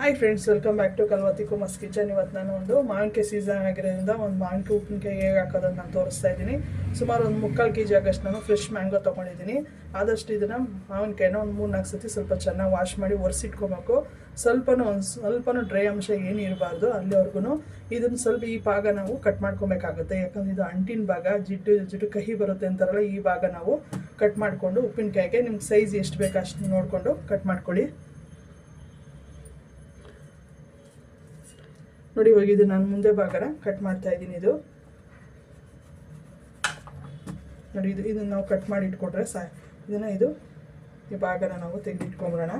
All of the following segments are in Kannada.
Hi friends welcome back to ಕಲ್ವತಿ ಕುಮಸ್ ಕಿಚನ್ ಇವತ್ತು ನಾನು ಒಂದು ಮಾವಿನಕಾಯಿ ಸೀಸನ್ ಆಗಿರೋದ್ರಿಂದ ಒಂದು ಮಾವಿನಕಾಯಿ ಉಪ್ಪಿನಕಾಯಿ ಹೇಗೆ ಹಾಕೋದನ್ನು ನಾನು ತೋರಿಸ್ತಾ ಇದ್ದೀನಿ. ಸುಮಾರು ಒಂದು ಮುಕ್ಕಾಲು ಕೆ ಜಿ ಆಗಷ್ಟು ನಾನು ಫ್ರೆಶ್ ಮ್ಯಾಂಗೋ ತೊಗೊಂಡಿದ್ದೀನಿ. ಆದಷ್ಟು ಇದನ್ನು ಮಾವಿನಕಾಯಿನ ಒಂದು ಮೂರು ನಾಲ್ಕು ಸತಿ ಸ್ವಲ್ಪ ಚೆನ್ನಾಗಿ ವಾಶ್ ಮಾಡಿ ಒರೆಸಿಟ್ಕೊಬೇಕು. ಸ್ವಲ್ಪನೂ ಒಂದು ಸ್ವಲ್ಪನೂ ಡ್ರೈ ಅಂಶ ಏನು ಇರಬಾರ್ದು ಅಲ್ಲಿವರೆಗೂ ಇದನ್ನು ಸ್ವಲ್ಪ ಈ ಭಾಗ ನಾವು ಕಟ್ ಮಾಡ್ಕೊಬೇಕಾಗುತ್ತೆ. ಯಾಕಂದ್ರೆ ಇದು ಅಂಟಿನ ಭಾಗ, ಜಿಡ್ಡು ಜಿಡ್ಡು ಕಹಿ ಬರುತ್ತೆ ಅಂತಾರಲ್ಲ, ಈ ಭಾಗ ನಾವು ಕಟ್ ಮಾಡಿಕೊಂಡು ಉಪ್ಪಿನಕಾಯಿಗೆ ನಿಮ್ಗೆ ಸೈಜ್ ಎಷ್ಟು ಬೇಕು ಅಷ್ಟು ನೋಡಿಕೊಂಡು ಕಟ್ ಮಾಡ್ಕೊಳ್ಳಿ. ನೋಡಿ ಇವಾಗ ಇದು ನಾನು ಮುಂದೆ ಭಾಗನ ಕಟ್ ಮಾಡ್ತಾ ಇದ್ದೀನಿ ಇದು. ನೋಡಿ ಇದು ಇದನ್ನು ನಾವು ಕಟ್ ಮಾಡಿ ಇಟ್ಕೊಂಡ್ರೆ ಸಾ ಇದನ್ನು ಇದು ಈ ಭಾಗನ ನಾವು ತೆಗೆದಿಟ್ಕೊಂಬಿಡೋಣ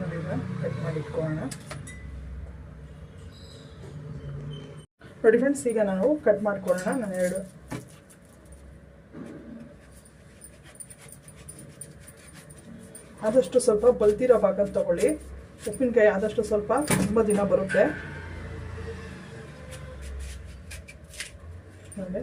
ನೋಡಿ ಕಟ್ ಮಾಡಿ ಇಟ್ಕೊಳ್ಳೋಣ. ನೋಡಿ ಫ್ರೆಂಡ್ಸ್ ಈಗ ನಾವು ಕಟ್ ಮಾಡ್ಕೊಳ್ಳೋಣ. ನಾನು ಎರಡು ಆದಷ್ಟು ಸ್ವಲ್ಪ ಬಲ್ತಿರೋ ಭಾಗ ತಗೊಳ್ಳಿ. ಉಪ್ಪಿನಕಾಯಿ ಆದಷ್ಟು ಸ್ವಲ್ಪ ತುಂಬ ದಿನ ಬರುತ್ತೆ. ನೋಡಿ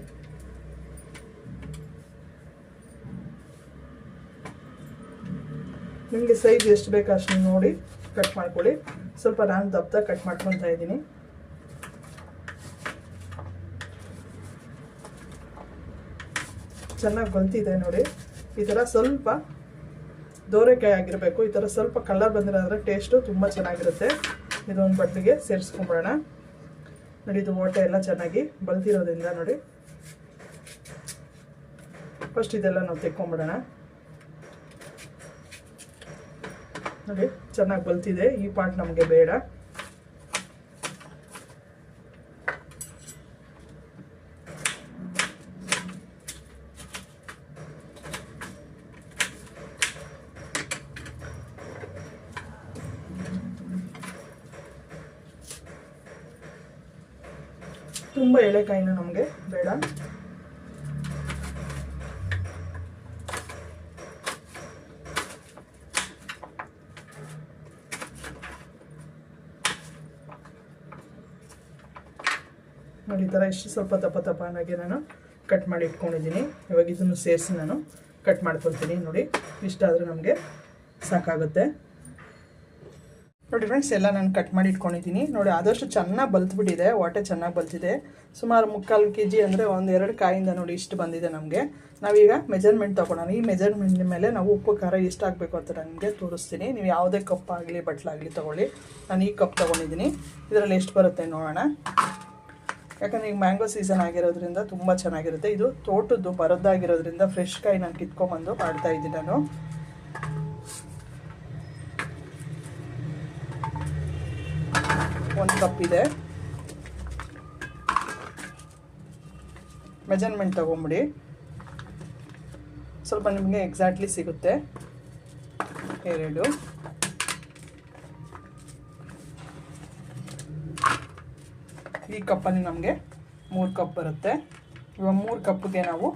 ನಿಮಗೆ ಸೈಜ್ ಎಷ್ಟು ಬೇಕು ಅಷ್ಟು ನೋಡಿ ಕಟ್ ಮಾಡ್ಕೊಳ್ಳಿ. ಸ್ವಲ್ಪ ನಾನು ದಪ್ಪ ಕಟ್ ಮಾಡ್ಕೊತಾ ಇದ್ದೀನಿ. ಚೆನ್ನಾಗಿ ಬಂತಿದೆ ನೋಡಿ. ಈ ಥರ ಸ್ವಲ್ಪ ದೋರೆಕಾಯಿ ಆಗಿರಬೇಕು, ಈ ಥರ ಸ್ವಲ್ಪ ಕಲರ್ ಬಂದಿರೋದ್ರೆ ಟೇಸ್ಟು ತುಂಬ ಚೆನ್ನಾಗಿರುತ್ತೆ. ಇದೊಂದು ಬಟ್ಲಿಗೆ ಸೇರಿಸ್ಕೊಂಬಿಡೋಣ ನೋಡಿ, ಇದು ಓಟೆ ಎಲ್ಲ ಚೆನ್ನಾಗಿ ಬಲ್ತಿರೋದ್ರಿಂದ ನೋಡಿ. ಫಸ್ಟ್ ಇದೆಲ್ಲ ನಾವು ತೆಕ್ಕೊಂಬಿಡೋಣ. ನೋಡಿ, ಚೆನ್ನಾಗಿ ಬಲ್ತಿದೆ. ಈ ಪಾರ್ಟ್ ನಮಗೆ ಬೇಡ. ಎಳೆಕಾಯಿನ ನಮಗೆ ಬೇಡ. ನೋಡಿ, ಈ ಥರ ಇಷ್ಟು ಸ್ವಲ್ಪ ತಪ್ಪ ತಪ್ಪನಾಗಿ ನಾನು ಕಟ್ ಮಾಡಿ ಇಟ್ಕೊಂಡಿದ್ದೀನಿ. ಇವಾಗ ಇದನ್ನು ಸೇರಿಸಿ ನಾನು ಕಟ್ ಮಾಡ್ಕೊಳ್ತೀನಿ. ನೋಡಿ, ಇಷ್ಟಾದರೆ ನಮಗೆ ಸಾಕಾಗುತ್ತೆ. ನೋಡಿ ಫ್ರೆಂಡ್ಸ್ ಎಲ್ಲ ನಾನು ಕಟ್ ಮಾಡಿ ಇಟ್ಕೊಂಡಿದ್ದೀನಿ. ನೋಡಿ, ಆದಷ್ಟು ಚೆನ್ನಾಗಿ ಬಲ್ತ್ಬಿಟ್ಟಿದೆ. ಹೊಟ್ಟೆ ಚೆನ್ನಾಗಿ ಬಲ್ತಿದೆ. ಸುಮಾರು ಮುಕ್ಕಾಲು ಕೆ ಜಿ ಅಂದರೆ ಒಂದು ಎರಡು ಕಾಯಿಂದ ನೋಡಿ ಇಷ್ಟು ಬಂದಿದೆ ನಮಗೆ. ನಾವೀಗ ಮೆಜರ್ಮೆಂಟ್ ತೊಗೊಳೋಣ. ಈ ಮೆಜರ್ಮೆಂಟ್ ಮೇಲೆ ನಾವು ಉಪ್ಪು, ಖಾರ ಎಷ್ಟು ಹಾಕಬೇಕು ಅಂತ ನನಗೆ ತೋರಿಸ್ತೀನಿ. ನೀವು ಯಾವುದೇ ಕಪ್ ಆಗಲಿ ಬಟ್ಲಾಗಲಿ ತೊಗೊಳ್ಳಿ. ನಾನು ಈ ಕಪ್ ತೊಗೊಂಡಿದ್ದೀನಿ. ಇದರಲ್ಲಿ ಎಷ್ಟು ಬರುತ್ತೆ ನೋಡೋಣ. ಯಾಕಂದರೆ ಈಗ ಮ್ಯಾಂಗೋ ಸೀಸನ್ ಆಗಿರೋದ್ರಿಂದ ತುಂಬ ಚೆನ್ನಾಗಿರುತ್ತೆ. ಇದು ತೋಟದ್ದು ಬರೋದಾಗಿರೋದ್ರಿಂದ ಫ್ರೆಶ್ ಕಾಯಿ ನಾನು ಕಿತ್ಕೊಂಬಂದು ಮಾಡ್ತಾಯಿದ್ದೀನಿ ನಾನು. ಕಪ್ ಇದೆ ಮೆಜರ್ಮೆಂಟ್ ತಗೊಂಬಿಡಿ. ಸ್ವಲ್ಪ ನಿಮಗೆ ಎಕ್ಸಾಕ್ಟ್ಲಿ ಸಿಗುತ್ತೆ. ಎರಡು. ಈ ಕಪ್ಪಲ್ಲಿ ನಮಗೆ ಮೂರು ಕಪ್ ಬರುತ್ತೆ. ಇವಾಗ ಮೂರು ಕಪ್ಗೆ ನಾವು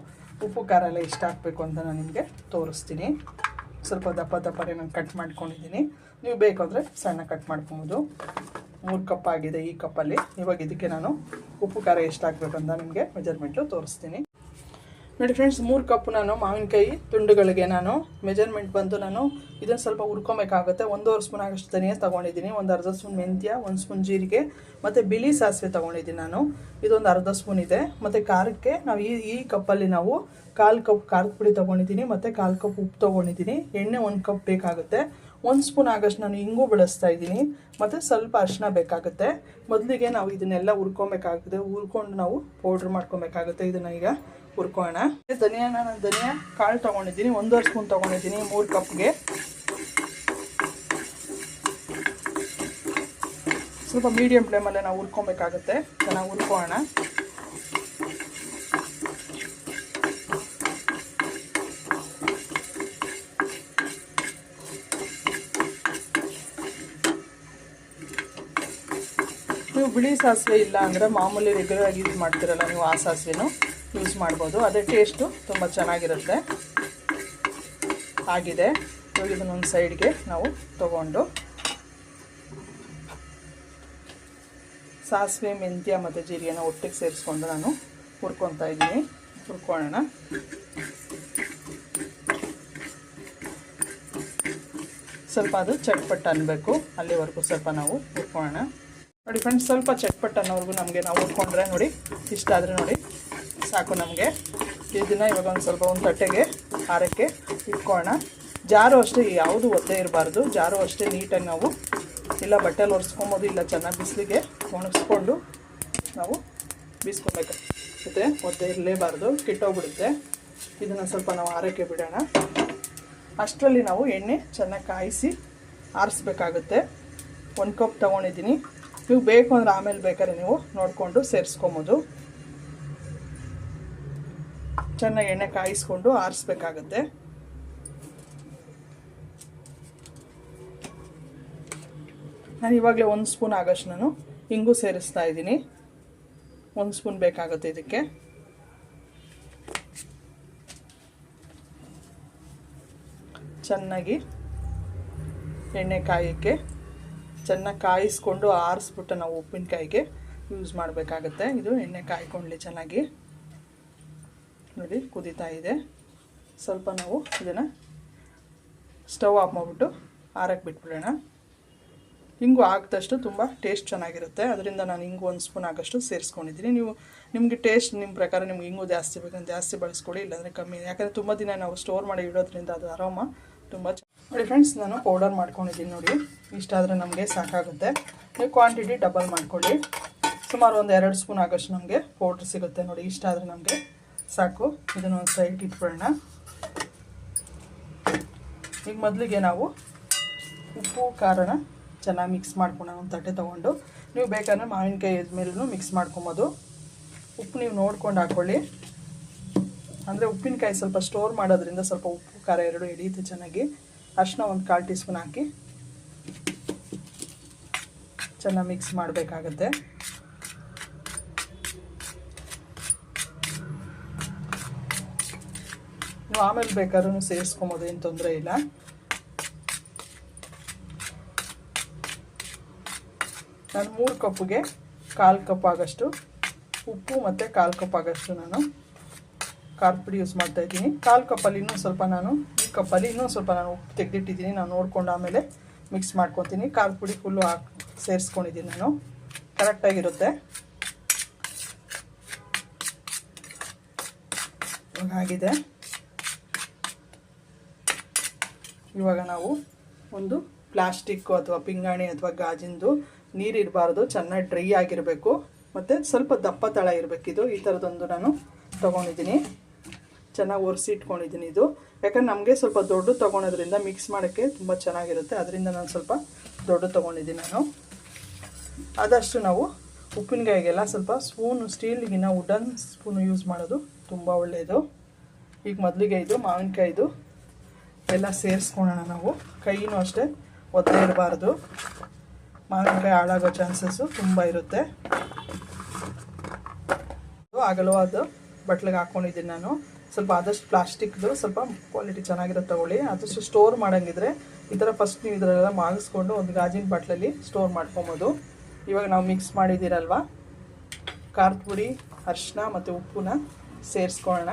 ಉಪ್ಪು, ಖಾರ ಎಲ್ಲ ಇಷ್ಟ ಹಾಕಬೇಕು ಅಂತ ನಾನು ನಿಮಗೆ ತೋರಿಸ್ತೀನಿ. ಸ್ವಲ್ಪ ದಪ್ಪ ದಪ್ಪನೇ ನಾನು ಕಟ್ ಮಾಡ್ಕೊಂಡಿದ್ದೀನಿ. ನೀವು ಬೇಕಾದರೆ ಸಣ್ಣ ಕಟ್ ಮಾಡ್ಕೊಬೋದು. ಮೂರು ಕಪ್ ಆಗಿದೆ ಈ ಕಪ್ಪಲ್ಲಿ ಇವಾಗ ಇದಕ್ಕೆ ನಾನು ಉಪ್ಪು, ಖಾರ ಎಷ್ಟು ಆಗಬೇಕು ಅಂತ ನಿಮಗೆ ಮೆಜರ್ಮೆಂಟು ತೋರಿಸ್ತೀನಿ. ನೋಡಿ ಫ್ರೆಂಡ್ಸ್ ಮೂರು ಕಪ್ ನಾನು ಮಾವಿನಕಾಯಿ ತುಂಡುಗಳಿಗೆ ನಾನು ಮೆಜರ್ಮೆಂಟ್ ಬಂದು ನಾನು ಇದನ್ನು ಸ್ವಲ್ಪ ಹುರ್ಕೊಬೇಕಾಗುತ್ತೆ. ಒಂದೂವರೆ ಸ್ಪೂನ್ ಆಗಷ್ಟು ಧನಿಯಾ ತೊಗೊಂಡಿದ್ದೀನಿ, ಒಂದು ಅರ್ಧ ಸ್ಪೂನ್ ಮೆಂತ್ಯ, ಒಂದು ಸ್ಪೂನ್ ಜೀರಿಗೆ, ಮತ್ತು ಬಿಳಿ ಸಾಸಿವೆ ತೊಗೊಂಡಿದ್ದೀನಿ ನಾನು. ಇದೊಂದು ಅರ್ಧ ಸ್ಪೂನ್ ಇದೆ. ಮತ್ತು ಖಾರಕ್ಕೆ ನಾವು ಈ ಈ ಕಪ್ಪಲ್ಲಿ ನಾವು ಕಾಲು ಕಪ್ ಖಾರದ ಪುಡಿ ತೊಗೊಂಡಿದ್ದೀನಿ, ಮತ್ತು ಕಾಲು ಕಪ್ ಉಪ್ಪು ತೊಗೊಂಡಿದ್ದೀನಿ. ಎಣ್ಣೆ ಒಂದು ಕಪ್ ಬೇಕಾಗುತ್ತೆ. ಒಂದು ಸ್ಪೂನ್ ಆಗಷ್ಟು ನಾನು ಹಿಂಗೂ ಬಳಸ್ತಾ ಇದ್ದೀನಿ. ಮತ್ತು ಸ್ವಲ್ಪ ಅರಿಶಿನ ಬೇಕಾಗುತ್ತೆ. ಮೊದಲಿಗೆ ನಾವು ಇದನ್ನೆಲ್ಲ ಹುರ್ಕೊಬೇಕಾಗುತ್ತೆ ಹುರ್ಕೊಂಡು ನಾವು ಪೌಡ್ರ್ ಮಾಡ್ಕೊಬೇಕಾಗುತ್ತೆ ಇದನ್ನು ಈಗ ಹುರ್ಕೋಣ ಧನಿಯಾನ ನಾನು ಧನಿಯಾ ಕಾಳು ತೊಗೊಂಡಿದ್ದೀನಿ. ಒಂದೂವರೆ ಸ್ಪೂನ್ ತೊಗೊಂಡಿದ್ದೀನಿ ಮೂರು ಕಪ್ಗೆ. ಸ್ವಲ್ಪ ಮೀಡಿಯಮ್ ಫ್ಲೇಮಲ್ಲೇ ನಾವು ಹುರ್ಕೊಬೇಕಾಗುತ್ತೆ. ಚೆನ್ನಾಗಿ ಹುರ್ಕೋಣ ನೀವು ಬಿಳಿ ಸಾಸಿವೆ ಇಲ್ಲ ಅಂದರೆ ಮಾಮೂಲಿ ರೆಗ್ಯುಲರ್ ಆಗಿ ಯೂಸ್ ಮಾಡ್ತೀರಲ್ಲ ನೀವು ಆ ಸಾಸಿವೆನೂ ಯೂಸ್ ಮಾಡ್ಬೋದು. ಅದೇ ಟೇಸ್ಟು ತುಂಬ ಚೆನ್ನಾಗಿರುತ್ತೆ. ಆಗಿದೆ. ಇವಾಗ ಇದನ್ನೊಂದು ಸೈಡ್ಗೆ ನಾವು ತಗೊಂಡು ಸಾಸಿವೆ, ಮೆಂತ್ಯ ಮತ್ತು ಜೀರಿಗೆನ ಒಟ್ಟಿಗೆ ಸೇರಿಸ್ಕೊಂಡು ನಾನು ಹುರ್ಕೊತಾ ಇದ್ದೀನಿ. ಹುರ್ಕೊಳ್ಳೋಣ. ಸ್ವಲ್ಪ ಅದು ಚಟ್ಪಟ್ಟು ಅನ್ನಬೇಕು ಅಲ್ಲಿವರೆಗೂ ಸ್ವಲ್ಪ ನಾವು ಹುರ್ಕೊಳ್ಳೋಣ. ನೋಡಿ ಫ್ರೆಂಡ್ಸ್ ಸ್ವಲ್ಪ ಚಟ್ಪಟ್ ಅನ್ನೋವರೆಗೂ ನಮಗೆ ನಾವು ಉಟ್ಕೊಂಡ್ರೆ ನೋಡಿ, ಇಷ್ಟ ಆದರೆ ನೋಡಿ, ಸಾಕು ನಮಗೆ. ಇದನ್ನು ಇವಾಗ ಒಂದು ಸ್ವಲ್ಪ ಒಂದು ತಟ್ಟೆಗೆ, ಹಾರಕ್ಕೆ ಇಟ್ಕೊಳ್ಳೋಣ ಜಾರು ಅಷ್ಟೇ ಯಾವುದು ಒದ್ದೆ ಇರಬಾರ್ದು. ಜಾರು ಅಷ್ಟೇ ನೀಟಾಗಿ ನಾವು ಇಲ್ಲ ಬಟ್ಟೆಲಿ ಒರೆಸ್ಕೊಬೋದು, ಇಲ್ಲ ಚೆನ್ನಾಗಿ ಬಿಸಿಲಿಗೆ ಒಣಗಿಸ್ಕೊಂಡು ನಾವು ಬೀಸ್ಕೊಬೇಕು. ಮತ್ತು ಒದ್ದೆ ಇರಲೇಬಾರ್ದು, ಕೆಟ್ಟೋಗ್ಬಿಡುತ್ತೆ. ಇದನ್ನು ಸ್ವಲ್ಪ ನಾವು ಆರಕ್ಕೆ ಬಿಡೋಣ. ಅಷ್ಟರಲ್ಲಿ ನಾವು ಎಣ್ಣೆ ಚೆನ್ನಾಗಿ ಕಾಯಿಸಿ ಆರಿಸ್ಬೇಕಾಗುತ್ತೆ. ಒಂದು ಕಪ್ ತೊಗೊಂಡಿದ್ದೀನಿ. ನೀವು ಬೇಕು ಅಂದರೆ ಆಮೇಲೆ ಬೇಕಾದ್ರೆ ನೀವು ನೋಡಿಕೊಂಡು ಸೇರಿಸ್ಕೊಬೋದು. ಚೆನ್ನಾಗಿ ಎಣ್ಣೆ ಕಾಯಿಸ್ಕೊಂಡು ಆರಿಸ್ಬೇಕಾಗುತ್ತೆ. ನಾನು ಇವಾಗಲೇ ಒಂದು ಸ್ಪೂನ್ ಆಗಷ್ಟು ನಾನು ಹಿಂಗೂ ಸೇರಿಸ್ತಾ ಇದ್ದೀನಿ. ಒಂದು ಸ್ಪೂನ್ ಬೇಕಾಗುತ್ತೆ ಇದಕ್ಕೆ. ಚೆನ್ನಾಗಿ ಎಣ್ಣೆ ಕಾಯೋಕ್ಕೆ ಚೆನ್ನಾಗಿ ಕಾಯಿಸ್ಕೊಂಡು ಆರಿಸ್ಬಿಟ್ಟು ನಾವು ಉಪ್ಪಿನಕಾಯಿಗೆ ಯೂಸ್ ಮಾಡಬೇಕಾಗತ್ತೆ. ಇದು ಎಣ್ಣೆ ಕಾಯ್ಕೊಂಡ್ಲಿ ಚೆನ್ನಾಗಿ. ನೋಡಿ, ಕುದೀತಾ ಇದೆ. ಸ್ವಲ್ಪ ನಾವು ಇದನ್ನು ಸ್ಟವ್ ಆಫ್ ಮಾಡಿಬಿಟ್ಟು ಆರಕ್ಕೆ ಬಿಟ್ಬಿಡೋಣ. ಹಿಂಗು ಹಾಕಿದಷ್ಟು ತುಂಬ ಟೇಸ್ಟ್ ಚೆನ್ನಾಗಿರುತ್ತೆ. ಅದರಿಂದ ನಾನು ಹಿಂಗು ಒಂದು ಸ್ಪೂನ್ ಆಗೋಷ್ಟು ಸೇರಿಸ್ಕೊಂಡಿದ್ದೀನಿ. ನೀವು ನಿಮಗೆ ಟೇಸ್ಟ್ ನಿಮ್ಮ ಪ್ರಕಾರ ನಿಮ್ಗೆ ಹಿಂಗು ಜಾಸ್ತಿ ಬೇಕಂದ್ರೆ ಜಾಸ್ತಿ ಬಳಸ್ಕೊಳ್ಳಿ, ಇಲ್ಲಾಂದರೆ ಕಮ್ಮಿ. ಯಾಕಂದರೆ ತುಂಬ ದಿನ ನಾವು ಸ್ಟೋರ್ ಮಾಡಿ ಇಡೋದ್ರಿಂದ ಅದು ಅರೋಮ ತುಂಬ ನೋಡಿ ಫ್ರೆಂಡ್ಸ್ ನಾನು ಪೌಡರ್ ಮಾಡ್ಕೊಂಡಿದ್ದೀನಿ ನೋಡಿ. ಇಷ್ಟಾದರೆ ನಮಗೆ ಸಾಕಾಗುತ್ತೆ. ನೀವು ಕ್ವಾಂಟಿಟಿ ಡಬಲ್ ಮಾಡ್ಕೊಳ್ಳಿ. ಸುಮಾರು ಒಂದು ಎರಡು ಸ್ಪೂನ್ ಆಗೋಷ್ಟು ನಮಗೆ ಪೌಡ್ರ್ ಸಿಗುತ್ತೆ ನೋಡಿ. ಇಷ್ಟ ಆದರೆ ನಮಗೆ ಸಾಕು. ಇದನ್ನು ಒಂದು ಸೈಡ್ಗೆ ಇಟ್ಕೊಳ್ಳೋಣ. ಈಗ ಮೊದಲಿಗೆ ನಾವು ಉಪ್ಪು, ಖಾರನ ಚೆನ್ನಾಗಿ ಮಿಕ್ಸ್ ಮಾಡ್ಕೊಳ್ಳೋಣ. ಒಂದು ತಟ್ಟೆ ತೊಗೊಂಡು. ನೀವು ಬೇಕಾದ್ರೆ ಮಾವಿನಕಾಯಿ ಮೇಲೂ ಮಿಕ್ಸ್ ಮಾಡ್ಕೊಬೋದು. ಉಪ್ಪು ನೀವು ನೋಡ್ಕೊಂಡು ಹಾಕ್ಕೊಳ್ಳಿ ಅಂದರೆ ಉಪ್ಪಿನಕಾಯಿ ಸ್ವಲ್ಪ ಸ್ಟೋರ್ ಮಾಡೋದ್ರಿಂದ ಸ್ವಲ್ಪ ಉಪ್ಪು, ಖಾರ ಎರಡು ಹಿಡಿಯುತ್ತೆ ಚೆನ್ನಾಗಿ. ಅರ್ಶಿನ ಒಂದು ಕಾಲು ಟೀ ಸ್ಪೂನ್ ಹಾಕಿ. ಚೆನ್ನಾಗಿ ಮಿಕ್ಸ್ ಮಾಡಬೇಕಾಗತ್ತೆ. ನೀವು ಆಮೇಲೆ ಬೇಕಾದ್ರೂ ಸೇರಿಸ್ಕೊಬೋದು, ಏನು ತೊಂದರೆ ಇಲ್ಲ. ನಾನು ಮೂರು ಕಪ್ಪಿಗೆ ಕಾಲು ಕಪ್ ಆಗೋಷ್ಟು ಉಪ್ಪು ಮತ್ತು ಕಾಲು ಕಪ್ ಆಗೋಷ್ಟು ನಾನು ಖಾರದ ಪುಡಿ ಯೂಸ್ ಮಾಡ್ತಾ ಇದ್ದೀನಿ. ಕಾಲು ಕಪ್ಪಲ್ಲಿ ಇನ್ನೂ ಸ್ವಲ್ಪ ನಾನು, ಈ ಕಪ್ಪಲ್ಲಿ ಇನ್ನೂ ಸ್ವಲ್ಪ ನಾನು ಉಪ್ಪು ತೆಗೆದಿಟ್ಟಿದ್ದೀನಿ. ನಾನು ನೋಡ್ಕೊಂಡು ಆಮೇಲೆ ಮಿಕ್ಸ್ ಮಾಡ್ಕೊತೀನಿ. ಖಾರದ ಪುಡಿ ಫುಲ್ಲು ಹಾಕಿ, ಸೇರಿಸ್ಕೊಂಡಿದ್ದೀನಿ ನಾನು. ಕರೆಕ್ಟಾಗಿರುತ್ತೆ ಆಗಿದೆ. ಇವಾಗ ನಾವು ಒಂದು ಪ್ಲಾಸ್ಟಿಕ್ಕು ಅಥವಾ ಪಿಂಗಾಣಿ ಅಥವಾ ಗಾಜಿಂದು ನೀರಿರಬಾರ್ದು ಚೆನ್ನಾಗಿ ಡ್ರೈ ಆಗಿರಬೇಕು. ಮತ್ತು ಸ್ವಲ್ಪ ದಪ್ಪ ತಳ ಇರಬೇಕಿದು. ಈ ಥರದೊಂದು ನಾನು ತೊಗೊಂಡಿದ್ದೀನಿ. ಚೆನ್ನಾಗಿ ಒರೆಸಿ ಇಟ್ಕೊಂಡಿದ್ದೀನಿ ಇದು. ಯಾಕಂದ್ರೆ ನಮಗೆ ಸ್ವಲ್ಪ ದೊಡ್ಡ ತೊಗೊಳೋದ್ರಿಂದ ಮಿಕ್ಸ್ ಮಾಡೋಕ್ಕೆ ತುಂಬ ಚೆನ್ನಾಗಿರುತ್ತೆ. ಅದರಿಂದ ನಾನು ಸ್ವಲ್ಪ ದೊಡ್ಡ ತೊಗೊಂಡಿದ್ದೀನಿ ನಾನು. ಆದಷ್ಟು ನಾವು ಉಪ್ಪಿನಕಾಯಿಗೆಲ್ಲ ಸ್ವಲ್ಪ ಸ್ಪೂನು ಸ್ಟೀಲ್ಗಿನ ವುಡನ್ ಸ್ಪೂನು ಯೂಸ್ ಮಾಡೋದು ತುಂಬ ಒಳ್ಳೆಯದು ಈಗ ಮೊದಲಿಗೆ ಇದು ಮಾವಿನಕಾಯಿದು ಎಲ್ಲ ಸೇರಿಸ್ಕೊಳ್ಳೋಣ ನಾವು. ಕೈಯೂ ಅಷ್ಟೇ ಒದ್ದೆ ಇರಬಾರ್ದು. ಮಾವಿನಕಾಯಿ ಹಾಳಾಗೋ ಚಾನ್ಸಸ್ಸು ತುಂಬ ಇರುತ್ತೆ. ಅಗಲವಾದ ಬಟ್ಲಿಗೆ ಹಾಕ್ಕೊಂಡಿದ್ದೀನಿ ನಾನು. ಸ್ವಲ್ಪ ಆದಷ್ಟು ಪ್ಲಾಸ್ಟಿಕ್ದು ಸ್ವಲ್ಪ ಕ್ವಾಲಿಟಿ ಚೆನ್ನಾಗಿರೋ ತಗೊಳ್ಳಿ. ಆದಷ್ಟು ಸ್ಟೋರ್ ಮಾಡೋಂಗಿದ್ರೆ ಈ ಥರ ಫಸ್ಟ್ ನೀವು ಇದರೆಲ್ಲ ಮಾಗಿಸ್ಕೊಂಡು ಒಂದು ಗಾಜಿನ ಬಾಟ್ಲಲ್ಲಿ ಸ್ಟೋರ್ ಮಾಡ್ಕೊಬೋದು. ಇವಾಗ ನಾವು ಮಿಕ್ಸ್ ಮಾಡಿದ್ದೀರಲ್ವ? ಖಾರದ ಪುಡಿ ಅರಿಶಿನ ಮತ್ತು ಉಪ್ಪನ್ನ ಸೇರಿಸ್ಕೊಳ್ಳೋಣ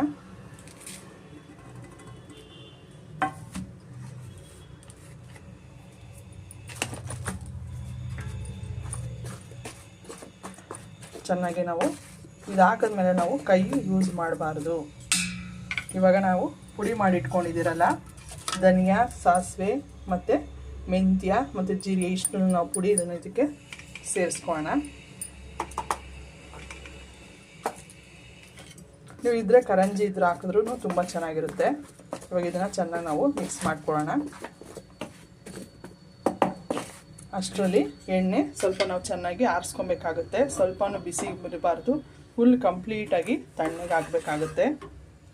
ಚೆನ್ನಾಗಿ ನಾವು ಇದು ಹಾಕಿದ್ಮೇಲೆ ನಾವು ಕೈ ಯೂಸ್ ಮಾಡಬಾರ್ದು. ಇವಾಗ ನಾವು ಪುಡಿ ಮಾಡಿ ಇಟ್ಕೊಂಡಿದ್ದೀರಲ್ಲ ಧನಿಯಾ, ಸಾಸಿವೆ ಮತ್ತು ಮೆಂತ್ಯ ಮತ್ತು ಜೀರಿಗೆ, ಇಷ್ಟನ್ನು ನಾವು ಪುಡಿ ಇದನ್ನು ಇದಕ್ಕೆ ಸೇರಿಸ್ಕೊಳ್ಳೋಣ ನೀವು ಇದ್ರೆ ಕರಂಜಿ ಇದ್ರೆ ಹಾಕಿದ್ರೂ ತುಂಬ ಚೆನ್ನಾಗಿರುತ್ತೆ. ಇವಾಗ ಇದನ್ನು ಚೆನ್ನಾಗಿ ನಾವು ಮಿಕ್ಸ್ ಮಾಡ್ಕೊಳ್ಳೋಣ ಅಷ್ಟರಲ್ಲಿ ಎಣ್ಣೆ ಸ್ವಲ್ಪ ನಾವು ಚೆನ್ನಾಗಿ ಆರಿಸ್ಕೊಬೇಕಾಗುತ್ತೆ. ಸ್ವಲ್ಪನೂ ಬಿಸಿ ಇರಬಾರ್ದು. ಫುಲ್ ಕಂಪ್ಲೀಟಾಗಿ ತಣ್ಣಗೆ ಆಗಬೇಕಾಗುತ್ತೆ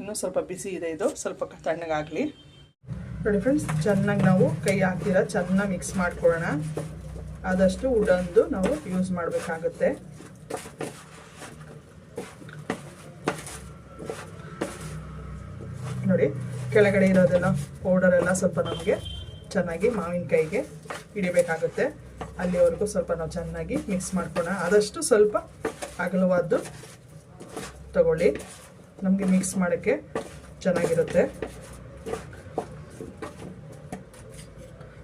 ಇನ್ನೂ ಸ್ವಲ್ಪ ಬಿಸಿ ಇದೆ ಇದು. ಸ್ವಲ್ಪ ತಣ್ಣಗಾಗಲಿ ನೋಡಿ ಫ್ರೆಂಡ್ಸ್ ಚೆನ್ನಾಗಿ ನಾವು ಕೈ ಹಾಕಿರ ಚೆನ್ನಾಗಿ ಮಿಕ್ಸ್ ಮಾಡ್ಕೊಳ್ಳೋಣ. ಆದಷ್ಟು ಉಡಂದು ನಾವು ಯೂಸ್ ಮಾಡಬೇಕಾಗುತ್ತೆ. ನೋಡಿ, ಕೆಳಗಡೆ ಇರೋದೆಲ್ಲ ಪೌಡರ್ ಎಲ್ಲ ಸ್ವಲ್ಪ ನಮಗೆ ಚೆನ್ನಾಗಿ ಮಾವಿನಕಾಯಿಗೆ ಹಿಡಿಬೇಕಾಗುತ್ತೆ. ಅಲ್ಲಿವರೆಗೂ ಸ್ವಲ್ಪ ನಾವು ಚೆನ್ನಾಗಿ ಮಿಕ್ಸ್ ಮಾಡ್ಕೊಳ್ಳೋಣ. ಆದಷ್ಟು ಸ್ವಲ್ಪ ಅಗಲವಾದ್ದು ತಗೊಳ್ಳಿ. ನಮಗೆ ಮಿಕ್ಸ್ ಮಾಡೋಕ್ಕೆ ಚೆನ್ನಾಗಿರುತ್ತೆ.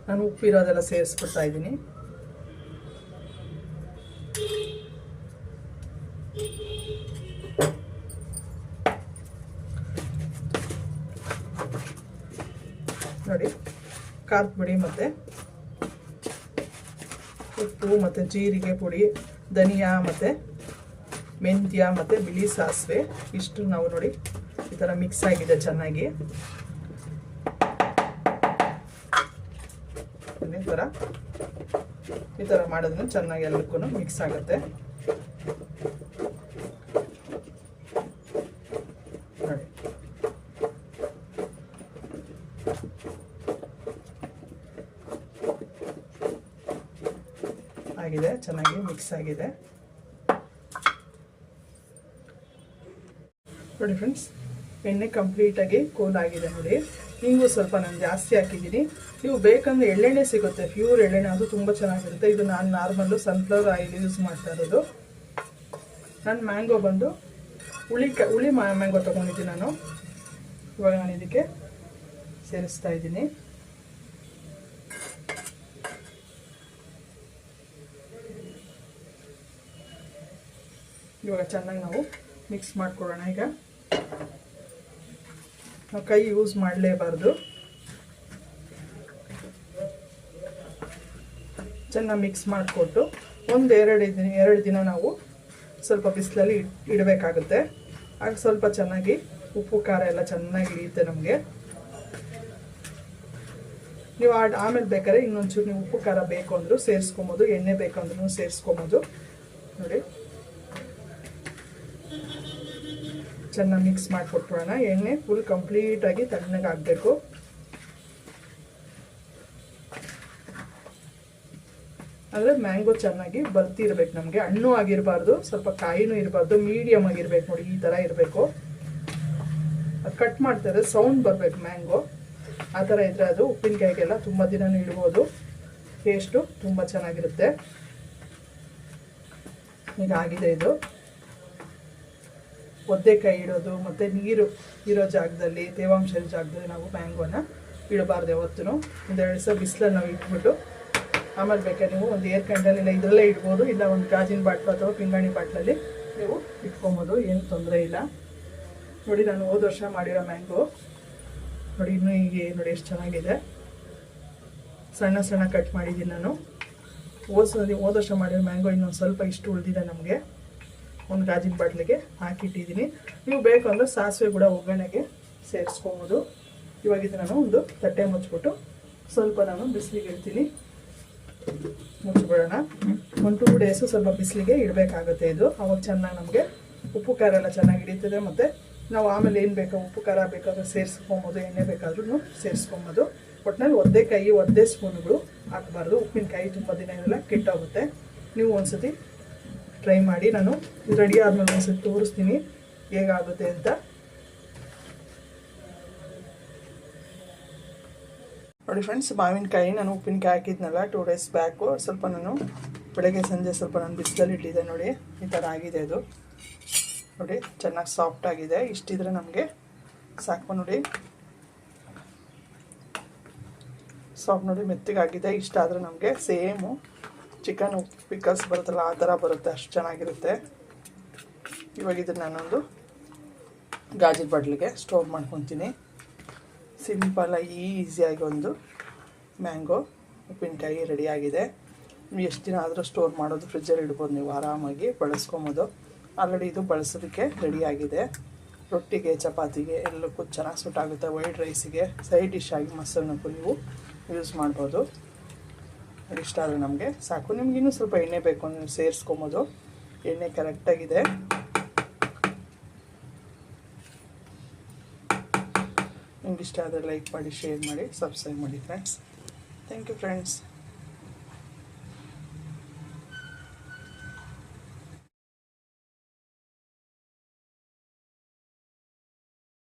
ನಾನು ಉಪ್ಪಿರೋದೆಲ್ಲ ಸೇರಿಸ್ಬಿಡ್ತಾ ಇದ್ದೀನಿ. ನೋಡಿ, ಖಾರದ ಪುಡಿ ಮತ್ತು ಉಪ್ಪು ಮತ್ತು ಜೀರಿಗೆ ಪುಡಿ, ಧನಿಯಾ ಮತ್ತು ಮೆಂತ್ಯ ಮತ್ತು ಬಿಳಿ ಸಾಸಿವೆ, ಇಷ್ಟು ನಾವು ನೋಡಿ ಈ ಥರ ಮಿಕ್ಸ್ ಆಗಿದೆ ಚೆನ್ನಾಗಿ. ಈ ಥರ ಈ ಥರ ಮಾಡಿದ್ರೆ ಚೆನ್ನಾಗಿ ಎಲ್ಲಕ್ಕೂ ಮಿಕ್ಸ್ ಆಗುತ್ತೆ. ಆಗಿದೆ, ಚೆನ್ನಾಗಿ ಮಿಕ್ಸ್ ಆಗಿದೆ. ನೋಡಿ ಫ್ರೆಂಡ್ಸ್ ಎಣ್ಣೆ ಕಂಪ್ಲೀಟಾಗಿ ಕೂಲ್ ಆಗಿದೆ ನೋಡಿ. ಹಿಂಗು ಸ್ವಲ್ಪ ನಾನು ಜಾಸ್ತಿ ಹಾಕಿದ್ದೀನಿ. ನೀವು ಬೇಕಂದ್ರೆ ಎಳ್ಳೆಣ್ಣೆ ಸಿಗುತ್ತೆ. ಪ್ಯೂರ್ ಎಳ್ಳೆಣ್ಣೆ ಅದು ತುಂಬ ಚೆನ್ನಾಗಿರುತ್ತೆ. ಇದು ನಾನು ನಾರ್ಮಲ್ಲು ಸನ್ಫ್ಲವರ್ ಆಯಿಲ್ ಯೂಸ್ ಮಾಡ್ತಾ ಇರೋದು. ನಾನು ಮ್ಯಾಂಗೋ ಬಂದು ಹುಳಿ ಕ, ಹುಳಿ ಮ್ಯಾಂಗೋ ತೊಗೊಂಡಿದ್ದೀನಿ ನಾನು. ಇವಾಗ ನಾನು ಇದಕ್ಕೆ ಸೇರಿಸ್ತಾ ಇದ್ದೀನಿ. ಇವಾಗ ಚೆನ್ನಾಗಿ ನಾವು ಮಿಕ್ಸ್ ಮಾಡ್ಕೊಳ್ಳೋಣ ಈಗ. ನಾವು ಕೈ ಯೂಸ್ ಮಾಡಲೇಬಾರ್ದು. ಚೆನ್ನಾಗಿ ಮಿಕ್ಸ್ ಮಾಡಿಕೊಟ್ಟು ಒಂದು ಎರಡು ದಿನ ಎರಡು ದಿನ ನಾವು ಸ್ವಲ್ಪ ಬಿಸಿಲಲ್ಲಿ ಇಡಬೇಕಾಗುತ್ತೆ. ಆಗ ಸ್ವಲ್ಪ ಚೆನ್ನಾಗಿ ಉಪ್ಪು, ಖಾರ ಎಲ್ಲ ಚೆನ್ನಾಗಿ ಇಳಿಯುತ್ತೆ ನಮಗೆ. ನೀವು ಆಮೇಲೆ ಬೇಕಾದ್ರೆ ಇನ್ನೊಂಚೂರು ನೀವು ಉಪ್ಪು, ಖಾರ ಬೇಕು ಅಂದರೂ ಸೇರಿಸ್ಕೊಬೋದು, ಎಣ್ಣೆ ಬೇಕಂದ್ರೂ ಸೇರಿಸ್ಕೊಬೋದು. ನೋಡಿ. ಚೆನ್ನಾಗಿ ಮಿಕ್ಸ್ ಮಾಡಿಕೊಟ್ಬಿಡೋಣ. ಎಣ್ಣೆ ಫುಲ್ ಕಂಪ್ಲೀಟಾಗಿ ತಣ್ಣಗೆ ಆಗಬೇಕು ಅಂದರೆ ಮ್ಯಾಂಗೋ ಚೆನ್ನಾಗಿ ಬರ್ತಿರ್ಬೇಕು ನಮಗೆ. ಹಣ್ಣು ಆಗಿರಬಾರ್ದು, ಸ್ವಲ್ಪ ಕಾಯಿನೂ ಇರಬಾರ್ದು ಮೀಡಿಯಮ್ ಆಗಿರ್ಬೇಕು ನೋಡಿ, ಈ ಥರ ಇರಬೇಕು. ಕಟ್ ಮಾಡ್ತಾರೆ ಸೌಂಡ್ ಬರಬೇಕು ಮ್ಯಾಂಗೋ. ಆ ಥರ ಇದ್ದರೆ ಅದು ಉಪ್ಪಿನಕಾಯಿಗೆಲ್ಲ ತುಂಬ ದಿನವೂ ಇಡ್ಬೋದು. ಟೇಸ್ಟು ತುಂಬ ಚೆನ್ನಾಗಿರುತ್ತೆ. ಈಗ ಆಗಿದೆ ಇದು. ಒದ್ದೆಕಾಯಿ ಇಡೋದು, ಮತ್ತು ನೀರು ಇರೋ ಜಾಗದಲ್ಲಿ ತೇವಾಂಶ ಇರೋ ಜಾಗದಲ್ಲಿ ನಾವು ಮ್ಯಾಂಗೋನ ಇಡಬಾರ್ದು ಯಾವತ್ತೂ ಒಂದೆರಡು ದಿವಸ ಬಿಸಿಲನ್ನು ನಾವು ಇಟ್ಬಿಟ್ಟು, ಆಮೇಲೆ ಬೇಕಾದ್ರೆ ನೀವು ಒಂದು ಏರ್ ಕ್ಯಾಂಡಲ್ ಇಲ್ಲ ಇದರಲ್ಲೇ ಇಡ್ಬೋದು, ಇಲ್ಲ ಒಂದು ಗಾಜಿನ ಬಾಟ್ಲು ಅಥವಾ ಪಿಂಗಾಣಿ ಬಾಟ್ಲಲ್ಲಿ ನೀವು ಇಟ್ಕೊಬೋದು, ಏನು ತೊಂದರೆ ಇಲ್ಲ. ನೋಡಿ, ನಾನು ಹೋದ ವರ್ಷ ಮಾಡಿರೋ ಮ್ಯಾಂಗೋ. ನೋಡಿ, ಇನ್ನೂ ಹೀಗೆ, ನೋಡಿ, ಎಷ್ಟು ಚೆನ್ನಾಗಿದೆ. ಸಣ್ಣ ಸಣ್ಣ ಕಟ್ ಮಾಡಿದ್ದೀನಿ ನಾನು. ಹೋದ ಹೋದ ವರ್ಷ ಮಾಡಿರೋ ಮ್ಯಾಂಗೋ ಇನ್ನೊಂದು ಸ್ವಲ್ಪ ಇಷ್ಟು ಉಳಿದಿದೆ ನಮಗೆ. ಒಂದು ಗಾಜಿನ ಬಾಟ್ಲಿಗೆ ಹಾಕಿಟ್ಟಿದ್ದೀನಿ. ನೀವು ಬೇಕು ಸಾಸಿವೆ ಕೂಡ ಒಗ್ಗರಣೆಗೆ ಸೇರಿಸ್ಕೊಬೋದು. ಇವಾಗ ಇದು ನಾನು ಒಂದು ತಟ್ಟೆ ಮುಚ್ಚಿಬಿಟ್ಟು ಸ್ವಲ್ಪ ನಾನು ಬಿಸಿಲಿಗೆ ಇಡ್ತೀನಿ. ಮುಚ್ಚಿಬಿಡೋಣ. ಒಂದು ಟೂ ಡೇಸು ಸ್ವಲ್ಪ ಬಿಸಿಲಿಗೆ ಇಡಬೇಕಾಗುತ್ತೆ ಇದು. ಅವಾಗ ಚೆನ್ನಾಗಿ ನಮಗೆ ಉಪ್ಪು ಖಾರ ಎಲ್ಲ ಚೆನ್ನಾಗಿ ಹಿಡಿತದೆ ಮತ್ತು ನಾವು ಆಮೇಲೆ ಏನು ಬೇಕೋ ಉಪ್ಪು ಖಾರ ಬೇಕಾದ್ರೆ ಸೇರಿಸ್ಕೊಬೋದು, ಎಣ್ಣೆ ಬೇಕಾದ್ರೂ ಸೇರಿಸ್ಕೊಬೋದು. ಒಟ್ಟಿನಲ್ಲಿ ಒದ್ದೆ ಕೈ ಒದ್ದೆ ಸ್ಪೂನ್ಗಳು ಹಾಕಬಾರ್ದು. ಉಪ್ಪಿನಕಾಯಿ ತುಂಬ ದಿನ ಇದೆಲ್ಲ ಕೆಟ್ಟೋಗುತ್ತೆ. ನೀವು ಒಂದ್ಸತಿ ಟ್ರೈ ಮಾಡಿ ನಾನು ರೆಡಿ ಆದಮೇಲೆ ಒಂದ್ಸಲ ತೋರಿಸ್ತೀನಿ ಹೇಗಾಗುತ್ತೆ ಅಂತ. ನೋಡಿ ಫ್ರೆಂಡ್ಸ್ ಮಾವಿನಕಾಯಿ, ನಾನು ಉಪ್ಪಿನಕಾಯಿ ಹಾಕಿದ್ನಲ್ಲ ಟೂ ಡೇಸ್ ಬ್ಯಾಕು ಸ್ವಲ್ಪ ನಾನು ಬೆಳಗ್ಗೆ, ಸಂಜೆ ಸ್ವಲ್ಪ ನಾನು ಬಿಸಿಲಲ್ಲಿ ಇಟ್ಟಿದ್ದೆ ನೋಡಿ. ಈ ಥರ ಆಗಿದೆ ಅದು. ನೋಡಿ, ಚೆನ್ನಾಗಿ ಸಾಫ್ಟ್ ಆಗಿದೆ. ಇಷ್ಟಿದ್ರೆ ನಮಗೆ ಸಾಕು ನೋಡಿ. ಸಾಫ್ಟ್ ನೋಡಿ, ಮೆತ್ತಗಾಗಿದೆ. ಇಷ್ಟ ಆದರೆ ನಮಗೆ ಸೇಮು. ಚಿಕನ್ ಪಿಕಲ್ಸ್ ಬರುತ್ತಲ್ಲ, ಆ ಥರ ಬರುತ್ತೆ, ಅಷ್ಟು ಚೆನ್ನಾಗಿರುತ್ತೆ. ಇವಾಗ ಇದನ್ನು ನಾನೊಂದು ಗಾಜಿನ ಬಾಟ್ಲಿಗೆ ಸ್ಟೋರ್ ಮಾಡ್ಕೊತೀನಿ. ಸಿಂಪಲಾಗಿ ಈಸಿಯಾಗಿ ಒಂದು ಮ್ಯಾಂಗೋ ಉಪ್ಪಿನಕಾಯಿ ರೆಡಿಯಾಗಿದೆ ನೀವು ಎಷ್ಟು ದಿನ ಆದರೂ ಸ್ಟೋರ್ ಮಾಡೋದು, ಫ್ರಿಜ್ಜಲ್ಲಿ ಇಡ್ಬೋದು, ನೀವು ಆರಾಮಾಗಿ ಬಳಸ್ಕೊಬೋದು. ಆಲ್ರೆಡಿ ಇದು ಬಳಸೋದಕ್ಕೆ ರೆಡಿಯಾಗಿದೆ ರೊಟ್ಟಿಗೆ, ಚಪಾತಿಗೆ, ಎಲ್ಲಕ್ಕೂ ಚೆನ್ನಾಗಿ ಸೂಟ್ ಆಗುತ್ತೆ. ವೈಟ್ ರೈಸಿಗೆ, ಸೈಡ್ ಡಿಶ್ ಆಗಿ ಮೊಸರನ್ನಕ್ಕೂ ನೀವು ಯೂಸ್ ಮಾಡ್ಬೋದು. ಇಷ್ಟ ಆದರೆ ನಮಗೆ. ಸಾಕು. ನಿಮ್ಗೆ ಇನ್ನೂ ಸ್ವಲ್ಪ ಎಣ್ಣೆ ಬೇಕು ಅಂದರೆ ನೀವು ಸೇರಿಸ್ಕೊಬೋದು. ಎಣ್ಣೆ ಕರೆಕ್ಟಾಗಿದೆ ನಿಮ್ಗೆ ಇಷ್ಟ ಆದರೆ ಲೈಕ್ ಮಾಡಿ ಶೇರ್ ಮಾಡಿ ಸಬ್ಸ್ಕ್ರೈಬ್ ಮಾಡಿ ಫ್ರೆಂಡ್ಸ್ ಥ್ಯಾಂಕ್ ಯು ಫ್ರೆಂಡ್ಸ್